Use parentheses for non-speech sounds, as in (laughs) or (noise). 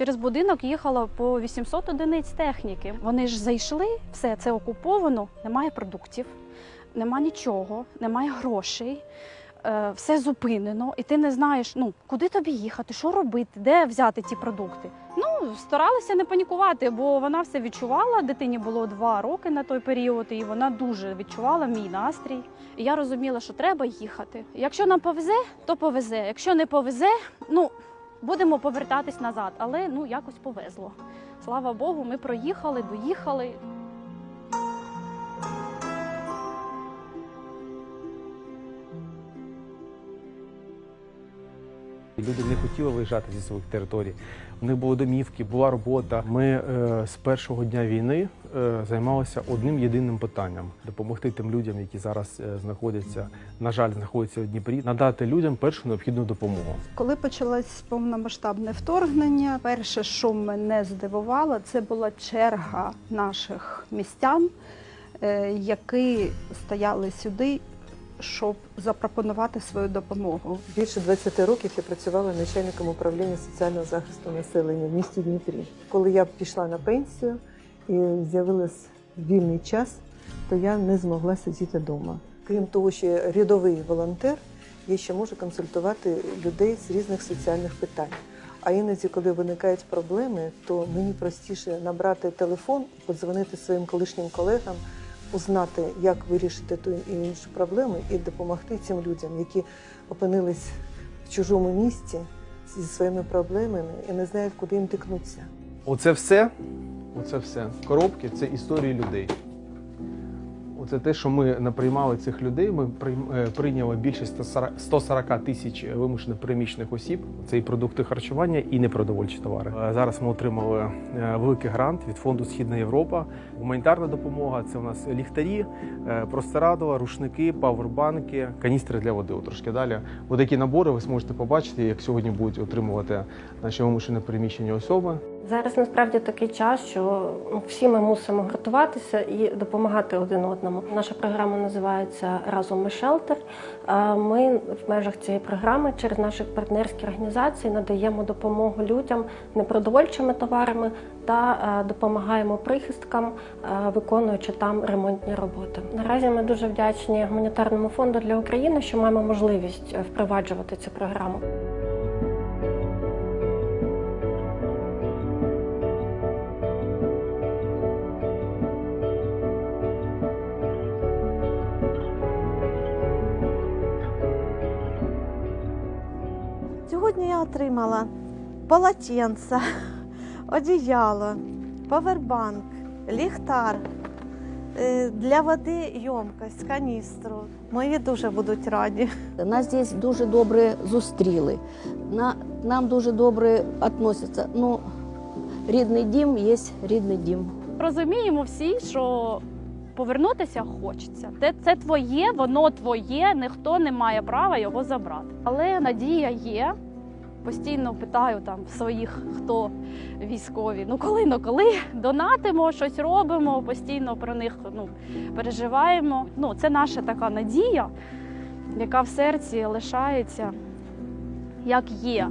Через будинок їхало по 800 одиниць техніки. Вони ж зайшли, все це окуповано, немає продуктів, нема нічого, немає грошей. е, Все зупинено, і ти не знаєш, ну куди тобі їхати, що робити, де взяти ті продукти. Ну старалися не панікувати, бо вона все відчувала. Дитині було два роки на той період, і вона дуже відчувала мій настрій. І я розуміла, що треба їхати. Якщо нам повезе, то повезе. Якщо не повезе, ну будемо повертатись назад, але ну якось повезло. Слава Богу, ми проїхали, доїхали. Люди не хотіли виїжджати зі своїх територій. У них були домівки, була робота. Ми е, з першого дня війни е, займалися одним єдиним питанням допомогти тим людям, які зараз е, знаходяться, на жаль, знаходяться в Дніпрі, надати людям першу необхідну допомогу. Коли почалось повномасштабне вторгнення, перше, що мене здивувало, це була черга наших містян, е, які стояли сюди, щоб запропонувати свою допомогу. Більше 20 років я працювала начальником управління соціального захисту населення в місті Дніпрі. Коли я пішла на пенсію і з'явився вільний час, то я не змогла сидіти вдома. Крім того, що я рядовий волонтер, я ще можу консультувати людей з різних соціальних питань. А іноді, коли виникають проблеми, то мені простіше набрати телефон, подзвонити своїм колишнім колегам, узнати, як вирішити ту і іншу проблему, і допомогти цим людям, які опинились в чужому місті зі своїми проблемами і не знають, куди їм тикнутися. Оце все, оце все. Коробки це історії людей. Оце те, що ми наприймали цих людей. Ми е, прийняли більше 140 140 тисяч вимушених переміщених осіб. Це і продукти харчування, і непродовольчі товари. Е, Зараз ми отримали е, великий грант від фонду Східна Європа. Гуманітарна допомога це у нас ліхтарі, простирадла, рушники, павербанки, каністри для води. Трошки далі. Отакі набори ви зможете побачити, як сьогодні будуть отримувати наші вимушені переміщені особи. Зараз насправді такий час, що ну, всі ми мусимо гуртуватися і допомагати один одному. Наша програма називається Разом ми шелтер. Ми в межах цієї програми через наші партнерські організації надаємо допомогу людям непродовольчими товарами та е, допомагаємо прихисткам, е, виконуючи там ремонтні роботи. Наразі ми дуже вдячні гуманітарному фонду для України, що маємо можливість е, впроваджувати цю програму. Сьогодні я отримала полотенце, (laughs) одіяло, павербанк, ліхтар, е, для води ємкость, каністру. Мої дуже будуть раді. Нас здесь дуже добре зустріли. На, нам дуже добре відносяться. Ну, рідний дім є рідний дім. Розуміємо всі, що повернутися хочеться. Це, це твоє, воно твоє, ніхто не має права його забрати. Але надія є. Постійно питаю там своїх, хто військові. Ну коли ну коли донатимо, щось робимо, постійно про них ну, переживаємо. Ну, це наша така надія, яка в серці лишається як є.